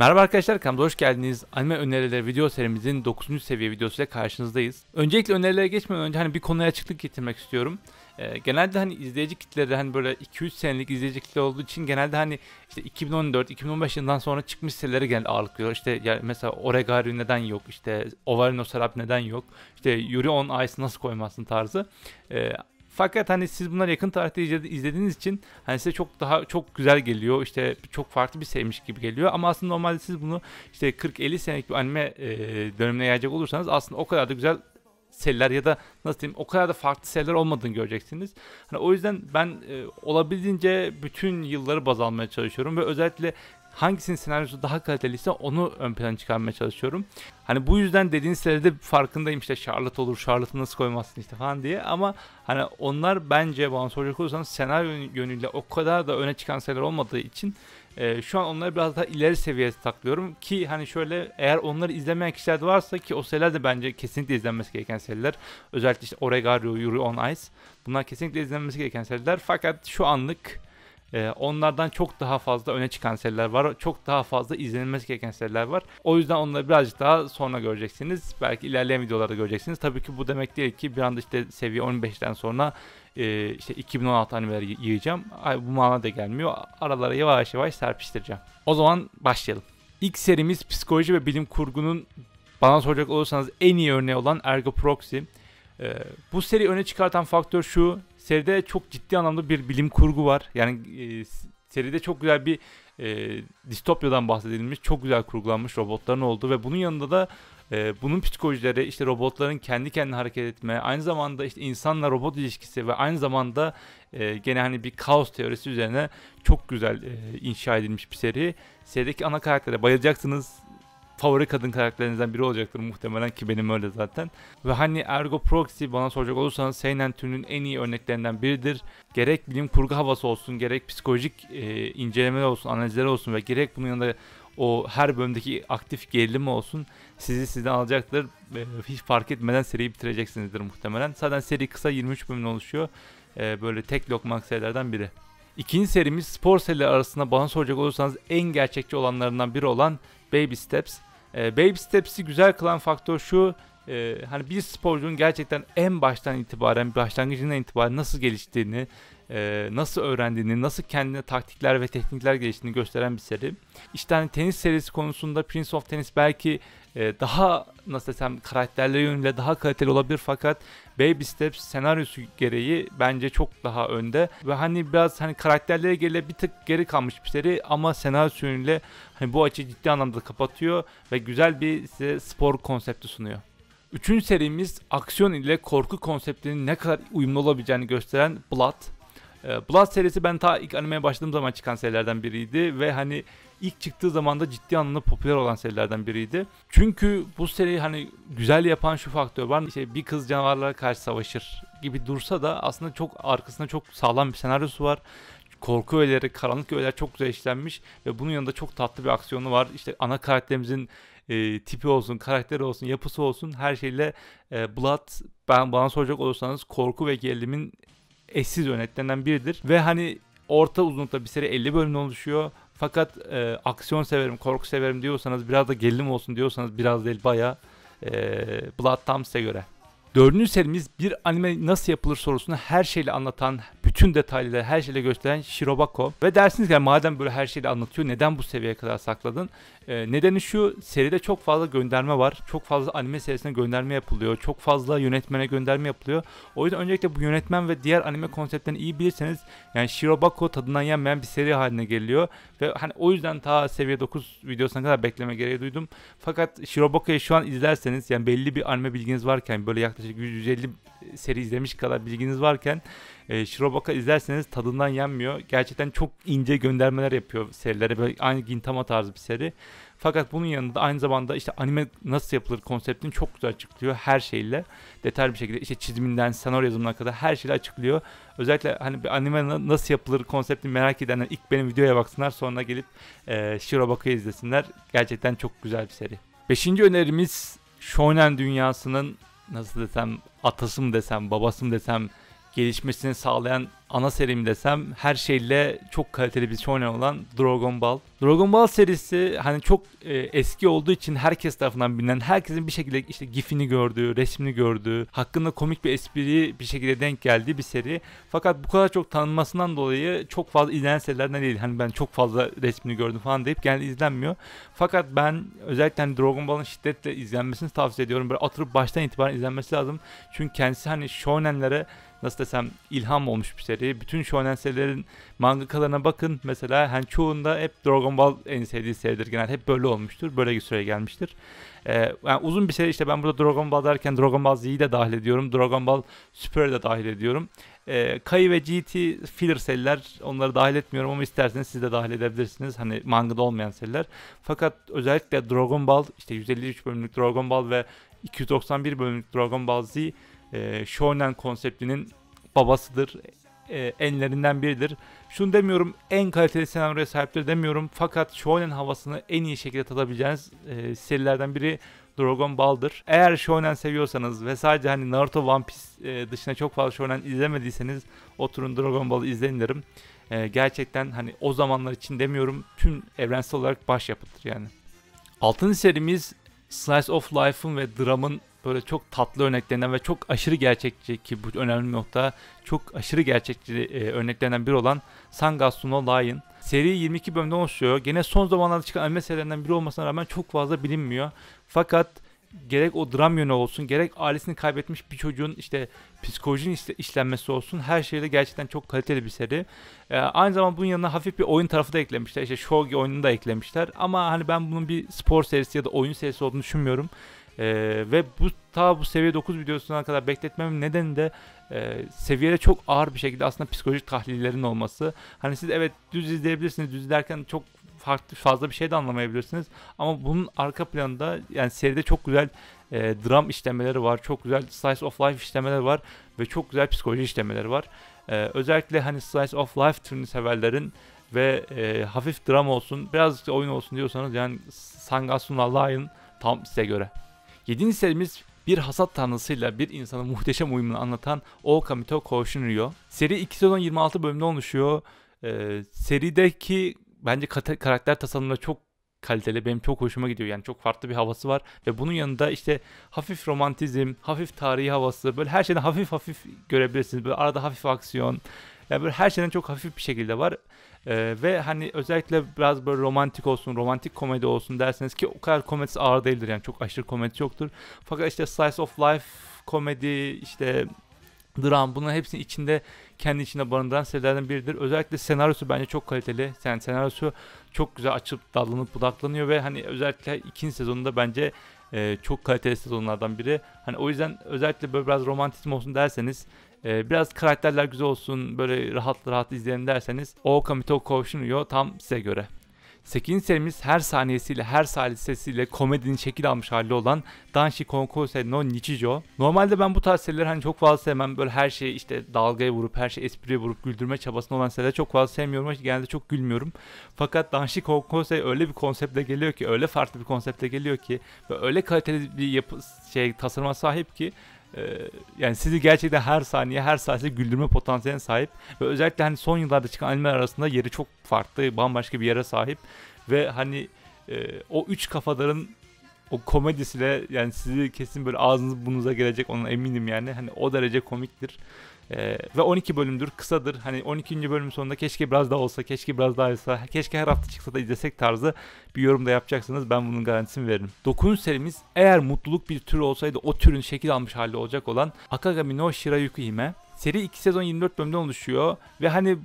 Merhaba arkadaşlar kanalıma hoş geldiniz. Anime önerileri video serimizin 9. seviye videosuyla karşınızdayız. Öncelikle önerilere geçmeden önce hani bir konuya açıklık getirmek istiyorum. Ee, genelde hani izleyici kitleri hani böyle 2-3 senelik izleyici kitle olduğu için genelde hani işte 2014-2015 yılından sonra çıkmış serileri genelde ağırlıklıyor. İşte yani mesela Oregairu neden yok, işte Ovarino Serap neden yok, işte Yuri on Ice nasıl koymazsın tarzı. Ee, fakat hani siz bunları yakın tarihte izledi- izlediğiniz için hani size çok daha çok güzel geliyor. İşte çok farklı bir sevmiş gibi geliyor. Ama aslında normalde siz bunu işte 40-50 senelik bir anime e, dönemine yayacak olursanız aslında o kadar da güzel seriler ya da nasıl diyeyim o kadar da farklı seriler olmadığını göreceksiniz. Hani o yüzden ben e, olabildiğince bütün yılları baz almaya çalışıyorum ve özellikle hangisinin senaryosu daha kaliteliyse onu ön plana çıkarmaya çalışıyorum. Hani bu yüzden dediğiniz seride farkındayım işte Charlotte olur, Charlotte'ı nasıl koymazsın işte falan diye ama hani onlar bence bana soracak olursanız senaryo yönüyle o kadar da öne çıkan seriler olmadığı için e, şu an onları biraz daha ileri seviyeye saklıyorum ki hani şöyle eğer onları izlemeyen kişiler de varsa ki o seriler de bence kesinlikle izlenmesi gereken seriler. Özellikle işte Oregairu, Yuri on Ice bunlar kesinlikle izlenmesi gereken seriler fakat şu anlık ee, onlardan çok daha fazla öne çıkan seriler var. Çok daha fazla izlenilmesi gereken seriler var. O yüzden onları birazcık daha sonra göreceksiniz. Belki ilerleyen videolarda göreceksiniz. Tabii ki bu demek değil ki bir anda işte seviye 15'ten sonra e, işte 2016 animeleri yiyeceğim. Ay, bu manada da gelmiyor. Aralara yavaş yavaş serpiştireceğim. O zaman başlayalım. İlk serimiz psikoloji ve bilim kurgunun bana soracak olursanız en iyi örneği olan Ergo Proxy. Ee, bu seri öne çıkartan faktör şu. Seride çok ciddi anlamda bir bilim kurgu var. Yani e, seride çok güzel bir e, distopyadan bahsedilmiş. Çok güzel kurgulanmış robotların olduğu ve bunun yanında da e, bunun psikolojileri işte robotların kendi kendine hareket etme, aynı zamanda işte insanla robot ilişkisi ve aynı zamanda e, gene hani bir kaos teorisi üzerine çok güzel e, inşa edilmiş bir seri. Serideki ana karaktere bayılacaksınız. Favori kadın karakterlerinizden biri olacaktır muhtemelen ki benim öyle zaten. Ve hani Ergo Proxy bana soracak olursanız Seinen türünün en iyi örneklerinden biridir. Gerek bilim kurgu havası olsun, gerek psikolojik e, incelemeler olsun, analizler olsun ve gerek bunun yanında o her bölümdeki aktif gerilim olsun sizi sizden alacaktır. E, hiç fark etmeden seriyi bitireceksinizdir muhtemelen. Zaten seri kısa 23 bölümden oluşuyor. E, böyle tek lokmak serilerden biri. İkinci serimiz spor serileri arasında bana soracak olursanız en gerçekçi olanlarından biri olan Baby Steps. E, Baby Steps'i güzel kılan faktör şu. e, hani bir sporcunun gerçekten en baştan itibaren, başlangıcından itibaren nasıl geliştiğini, e, nasıl öğrendiğini, nasıl kendine taktikler ve teknikler geliştiğini gösteren bir seri. İşte hani tenis serisi konusunda Prince of Tennis belki e, daha nasıl desem karakterleri yönüyle daha kaliteli olabilir fakat Baby Steps senaryosu gereği bence çok daha önde ve hani biraz hani karakterlere göre bir tık geri kalmış bir seri ama senaryosu yönüyle hani bu açıyı ciddi anlamda kapatıyor ve güzel bir size spor konsepti sunuyor. Üçüncü serimiz aksiyon ile korku konseptinin ne kadar uyumlu olabileceğini gösteren Blood. Ee, Blood serisi ben ta ilk animeye başladığım zaman çıkan serilerden biriydi ve hani ilk çıktığı zaman da ciddi anlamda popüler olan serilerden biriydi. Çünkü bu seri hani güzel yapan şu faktör var. İşte bir kız canavarlara karşı savaşır gibi dursa da aslında çok arkasında çok sağlam bir senaryosu var. Korku öğeleri, karanlık öğeler çok güzel işlenmiş ve bunun yanında çok tatlı bir aksiyonu var. İşte ana karakterimizin e, tipi olsun, karakteri olsun, yapısı olsun her şeyle e, Blood ben bana soracak olursanız korku ve gerilimin eşsiz örneklerinden biridir. Ve hani orta uzunlukta bir seri 50 bölümden oluşuyor. Fakat e, aksiyon severim, korku severim diyorsanız biraz da gerilim olsun diyorsanız biraz değil baya e, Blood size göre. Dördüncü serimiz bir anime nasıl yapılır sorusunu her şeyle anlatan, bütün detayları her şeyle gösteren Shirobako. Ve dersiniz ki "Yani madem böyle her şeyle anlatıyor neden bu seviyeye kadar sakladın? Ee, nedeni şu seride çok fazla gönderme var. Çok fazla anime serisine gönderme yapılıyor. Çok fazla yönetmene gönderme yapılıyor. O yüzden öncelikle bu yönetmen ve diğer anime konseptlerini iyi bilirseniz yani Shirobako tadından yenmeyen bir seri haline geliyor. Ve hani o yüzden ta seviye 9 videosuna kadar bekleme gereği duydum. Fakat Shirobako'yu şu an izlerseniz yani belli bir anime bilginiz varken böyle yaklaşık 150 seri izlemiş kadar bilginiz varken e, Shirobaka izlerseniz tadından yenmiyor. Gerçekten çok ince göndermeler yapıyor serilere. Böyle aynı Gintama tarzı bir seri. Fakat bunun yanında aynı zamanda işte anime nasıl yapılır konseptini çok güzel açıklıyor her şeyle. Detaylı bir şekilde işte çiziminden senaryo yazımına kadar her şeyle açıklıyor. Özellikle hani bir anime na- nasıl yapılır konseptini merak edenler ilk benim videoya baksınlar sonra gelip e, Shirobaka'yı izlesinler. Gerçekten çok güzel bir seri. Beşinci önerimiz Shonen dünyasının nasıl desem atası mı desem babası mı desem gelişmesini sağlayan ana serim desem her şeyle çok kaliteli bir shonen olan Dragon Ball. Dragon Ball serisi hani çok e, eski olduğu için herkes tarafından bilinen, herkesin bir şekilde işte gifini gördüğü, resmini gördüğü, hakkında komik bir espri bir şekilde denk geldiği bir seri. Fakat bu kadar çok tanınmasından dolayı çok fazla izlenen serilerden değil. Hani ben çok fazla resmini gördüm falan deyip genelde izlenmiyor. Fakat ben özellikle hani Dragon Ball'ın şiddetle izlenmesini tavsiye ediyorum. Böyle atırıp baştan itibaren izlenmesi lazım. Çünkü kendisi hani shonenlere nasıl desem ilham olmuş bir seri. Bütün shonen serilerin mangakalarına bakın. Mesela hani çoğunda hep Dragon Ball en sevdiği seridir. Genel hep böyle olmuştur. Böyle bir süreye gelmiştir. Ee, yani uzun bir seri işte ben burada Dragon Ball derken Dragon Ball Z'yi de dahil ediyorum. Dragon Ball Super'ı da dahil ediyorum. Ee, Kai ve GT filler seriler onları dahil etmiyorum ama isterseniz siz de dahil edebilirsiniz. Hani mangada olmayan seriler. Fakat özellikle Dragon Ball işte 153 bölümlük Dragon Ball ve 291 bölümlük Dragon Ball Z e, shonen konseptinin babasıdır. E, enlerinden biridir. Şunu demiyorum en kaliteli senaryoya sahiptir demiyorum. Fakat shonen havasını en iyi şekilde tadabileceğiniz e, serilerden biri Dragon Ball'dır. Eğer shonen seviyorsanız ve sadece hani Naruto One Piece e, dışında çok fazla shonen izlemediyseniz oturun Dragon Ball'ı izleyin derim. E, gerçekten hani o zamanlar için demiyorum tüm evrensel olarak başyapıttır yani. Altıncı serimiz Slice of Life'ın ve dramın böyle çok tatlı örneklerinden ve çok aşırı gerçekçi ki bu önemli bir nokta çok aşırı gerçekçi e, örneklerinden biri olan Sangatsu no Lion. Seri 22 bölümden oluşuyor. Gene son zamanlarda çıkan anime serilerinden biri olmasına rağmen çok fazla bilinmiyor. Fakat gerek o dram yönü olsun gerek ailesini kaybetmiş bir çocuğun işte psikolojinin işte işlenmesi olsun her şeyde gerçekten çok kaliteli bir seri. Ee, aynı zamanda bunun yanına hafif bir oyun tarafı da eklemişler. İşte shogi oyununu da eklemişler. Ama hani ben bunun bir spor serisi ya da oyun serisi olduğunu düşünmüyorum. Ee, ve bu ta bu seviye 9 videosuna kadar bekletmemin nedeni de e, seviyede çok ağır bir şekilde aslında psikolojik tahlillerin olması. Hani siz evet düz izleyebilirsiniz. Düz izlerken çok farklı fazla bir şey de anlamayabilirsiniz. Ama bunun arka planında yani seride çok güzel e, dram işlemeleri var. Çok güzel slice of life işlemeleri var ve çok güzel psikoloji işlemeleri var. E, özellikle hani slice of life türünü severlerin ve e, hafif dram olsun, biraz oyun olsun diyorsanız yani Sangatsu no Lion tam size göre. Yedinci serimiz bir hasat tanrısıyla bir insanın muhteşem uyumunu anlatan Okamito Koshunryo. Seri 2 sezon 26 bölümde oluşuyor. Ee, serideki bence karakter tasarımları çok kaliteli. Benim çok hoşuma gidiyor. Yani çok farklı bir havası var. Ve bunun yanında işte hafif romantizm, hafif tarihi havası, böyle her şeyden hafif hafif görebilirsiniz. Böyle arada hafif aksiyon. Yani böyle her şeyden çok hafif bir şekilde var. Ee, ve hani özellikle biraz böyle romantik olsun, romantik komedi olsun derseniz ki o kadar komedisi ağır değildir yani çok aşırı komedi yoktur. Fakat işte Slice of Life komedi işte dram bunların hepsini içinde kendi içinde barındıran serilerden biridir. Özellikle senaryosu bence çok kaliteli. Yani senaryosu çok güzel açıp dallanıp budaklanıyor ve hani özellikle ikinci sezonunda bence e, çok kaliteli sezonlardan biri. Hani o yüzden özellikle böyle biraz romantizm olsun derseniz e, biraz karakterler güzel olsun böyle rahat rahat izleyelim derseniz o Kamito Koshunyo tam size göre. 8. serimiz her saniyesiyle, her salisesiyle komedinin şekil almış hali olan Danshi Konkose no Nichijo. Normalde ben bu tarz serileri hani çok fazla sevmem. Böyle her şeyi işte dalgaya vurup, her şeyi espriye vurup güldürme çabasında olan serileri çok fazla sevmiyorum genelde çok gülmüyorum. Fakat Danshi Konkose öyle bir konseptle geliyor ki, öyle farklı bir konseptle geliyor ki ve öyle kaliteli bir yapı, şey tasarıma sahip ki ee, yani sizi gerçekten her saniye her saniye güldürme potansiyeline sahip ve özellikle hani son yıllarda çıkan animeler arasında yeri çok farklı bambaşka bir yere sahip ve hani e, o üç kafadarın o komedisiyle yani sizi kesin böyle ağzınız burnunuza gelecek ona eminim yani hani o derece komiktir. Ee, ve 12 bölümdür, kısadır. Hani 12. bölüm sonunda keşke biraz daha olsa, keşke biraz daha olsa, keşke her hafta çıksa da izlesek tarzı bir yorum da yapacaksınız. Ben bunun garantisini veririm. 9. serimiz eğer mutluluk bir tür olsaydı o türün şekil almış hali olacak olan Akagami no Shirayuki Hime. Seri 2 sezon 24 bölümden oluşuyor ve hani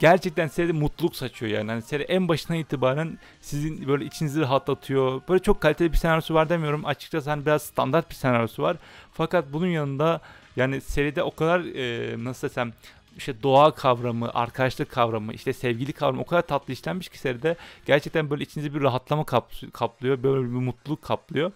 gerçekten seride mutluluk saçıyor yani. Hani seri en başından itibaren sizin böyle içinizi rahatlatıyor. Böyle çok kaliteli bir senaryosu var demiyorum. Açıkçası hani biraz standart bir senaryosu var. Fakat bunun yanında yani seride o kadar e, nasıl desem işte doğa kavramı, arkadaşlık kavramı, işte sevgili kavramı o kadar tatlı işlenmiş ki seride gerçekten böyle içinizi bir rahatlama kaplıyor, böyle bir mutluluk kaplıyor.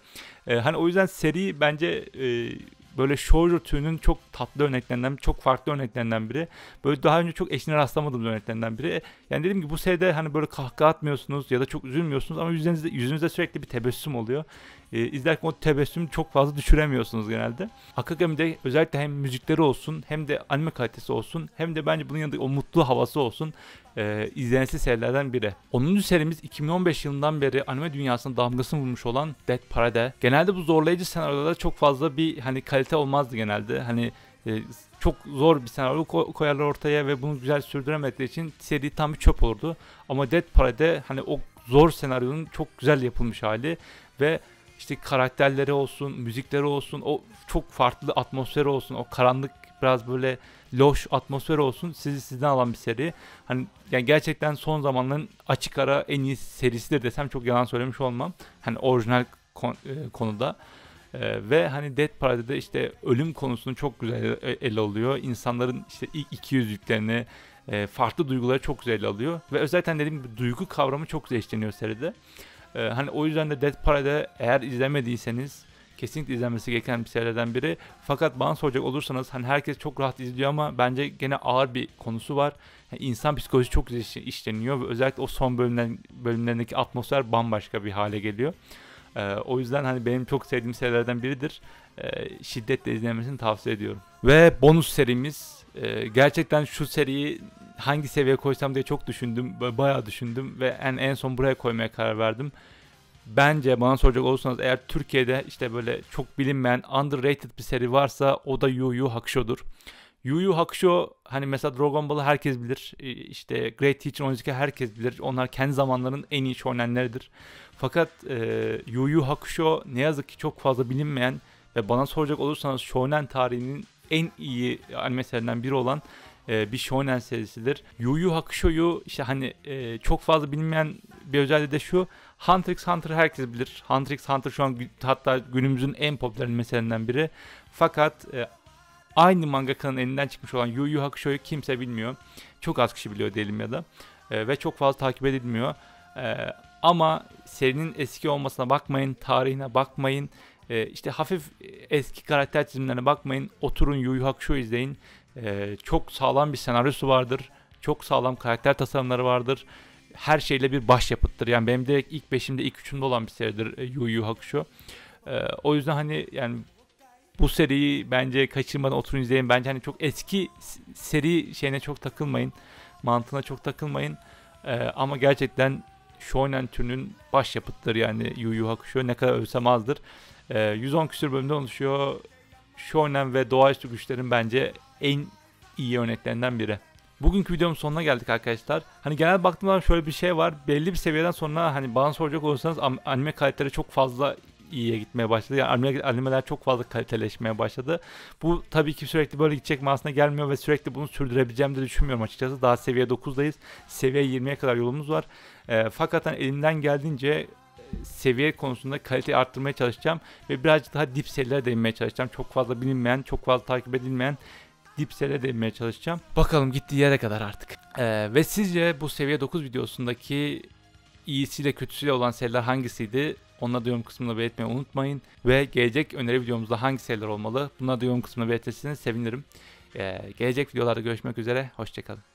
Ee, hani o yüzden seri bence e, böyle shoujo türünün çok tatlı örneklerinden, çok farklı örneklerinden biri. Böyle daha önce çok eşine rastlamadığım örneklerinden biri. Yani dedim ki bu seride hani böyle kahkaha atmıyorsunuz ya da çok üzülmüyorsunuz ama yüzünüzde, yüzünüzde sürekli bir tebessüm oluyor. E, izlerken o tebessümü çok fazla düşüremiyorsunuz genelde. Akagami'de özellikle hem müzikleri olsun hem de anime kalitesi olsun hem de bence bunun yanında o mutlu havası olsun e, izlenesi serilerden biri. 10. serimiz 2015 yılından beri anime dünyasına damgasını vurmuş olan Dead Parade. Genelde bu zorlayıcı senaryolarda çok fazla bir hani kalite olmazdı genelde. Hani e, çok zor bir senaryo ko- koyarlar ortaya ve bunu güzel sürdüremedikleri için seri tam bir çöp olurdu. Ama Dead Parade hani o zor senaryonun çok güzel yapılmış hali ve işte karakterleri olsun, müzikleri olsun, o çok farklı atmosferi olsun, o karanlık biraz böyle loş atmosferi olsun sizi sizden alan bir seri. Hani yani gerçekten son zamanların açık ara en iyi serisidir desem çok yalan söylemiş olmam. Hani orijinal kon- e, konuda. Ee, ve hani Dead Parade'de işte ölüm konusunu çok güzel e- ele alıyor. İnsanların işte ilk iki yüzlüklerini, e, farklı duyguları çok güzel ele alıyor. Ve özellikle dediğim gibi duygu kavramı çok güzel işleniyor seride. Ee, hani o yüzden de Dead Parade eğer izlemediyseniz kesinlikle izlenmesi gereken bir serilerden biri. Fakat bana soracak olursanız hani herkes çok rahat izliyor ama bence gene ağır bir konusu var. Yani insan psikolojisi çok güzel iş- işleniyor ve özellikle o son bölümlerin, bölümlerindeki atmosfer bambaşka bir hale geliyor. Ee, o yüzden hani benim çok sevdiğim serilerden biridir. Ee, şiddetle izlemesini tavsiye ediyorum. Ve bonus serimiz. Ee, gerçekten şu seriyi hangi seviyeye koysam diye çok düşündüm. Bayağı düşündüm ve en, en son buraya koymaya karar verdim. Bence bana soracak olursanız eğer Türkiye'de işte böyle çok bilinmeyen underrated bir seri varsa o da Yu Yu Hakusho'dur. Yu Yu Hakusho hani mesela Dragon Ball'ı herkes bilir. İşte Great Teacher Onizuka herkes bilir. Onlar kendi zamanlarının en iyi shonenleridir. Fakat e, Yu Yu Hakusho ne yazık ki çok fazla bilinmeyen ve bana soracak olursanız shonen tarihinin en iyi anime biri olan e, bir shonen serisidir. Yu Yu Hakusho'yu işte hani e, çok fazla bilinmeyen bir özelliği de şu. Hunter x Hunter herkes bilir. Hunter x Hunter şu an hatta günümüzün en popüler animelerinden biri. Fakat e, aynı mangakanın elinden çıkmış olan Yu Yu Hakusho'yu kimse bilmiyor. Çok az kişi biliyor diyelim ya da. E, ve çok fazla takip edilmiyor. E, ama serinin eski olmasına bakmayın, tarihine bakmayın. E, işte hafif eski karakter çizimlerine bakmayın. Oturun Yu Yu Hakusho izleyin. E, çok sağlam bir senaryosu vardır. Çok sağlam karakter tasarımları vardır. Her şeyle bir başyapıttır. Yani benim direkt ilk beşimde, ilk üçümde olan bir seridir e, Yu Yu Hakusho. E, o yüzden hani yani bu seriyi bence kaçırmadan oturun izleyin. Bence hani çok eski seri şeyine çok takılmayın. Mantığına çok takılmayın. E, ama gerçekten shonen türünün başyapıttır yani Yu Yu Hakusho. Ne kadar övsem azdır. E, 110 küsur bölümden oluşuyor. Shonen ve doğaüstü güçlerin bence en iyi örneklerinden biri. Bugünkü videomun sonuna geldik arkadaşlar. Hani genel baktığımda şöyle bir şey var. Belli bir seviyeden sonra hani bana soracak olursanız anime kaliteleri çok fazla iyiye gitmeye başladı. Yani anime, animeler çok fazla kaliteleşmeye başladı. Bu tabii ki sürekli böyle gidecek manasına gelmiyor ve sürekli bunu sürdürebileceğimi de düşünmüyorum açıkçası. Daha seviye 9'dayız. Seviye 20'ye kadar yolumuz var. E, fakat hani elimden geldiğince seviye konusunda kaliteyi arttırmaya çalışacağım ve birazcık daha dip serilere değinmeye çalışacağım. Çok fazla bilinmeyen, çok fazla takip edilmeyen dip serilere değinmeye çalışacağım. Bakalım gittiği yere kadar artık. Ee, ve sizce bu seviye 9 videosundaki iyisiyle kötüsüyle olan seriler hangisiydi? Onları da yorum kısmında belirtmeyi unutmayın. Ve gelecek öneri videomuzda hangi seriler olmalı? Bunları da yorum kısmında belirtirseniz sevinirim. Ee, gelecek videolarda görüşmek üzere. Hoşçakalın.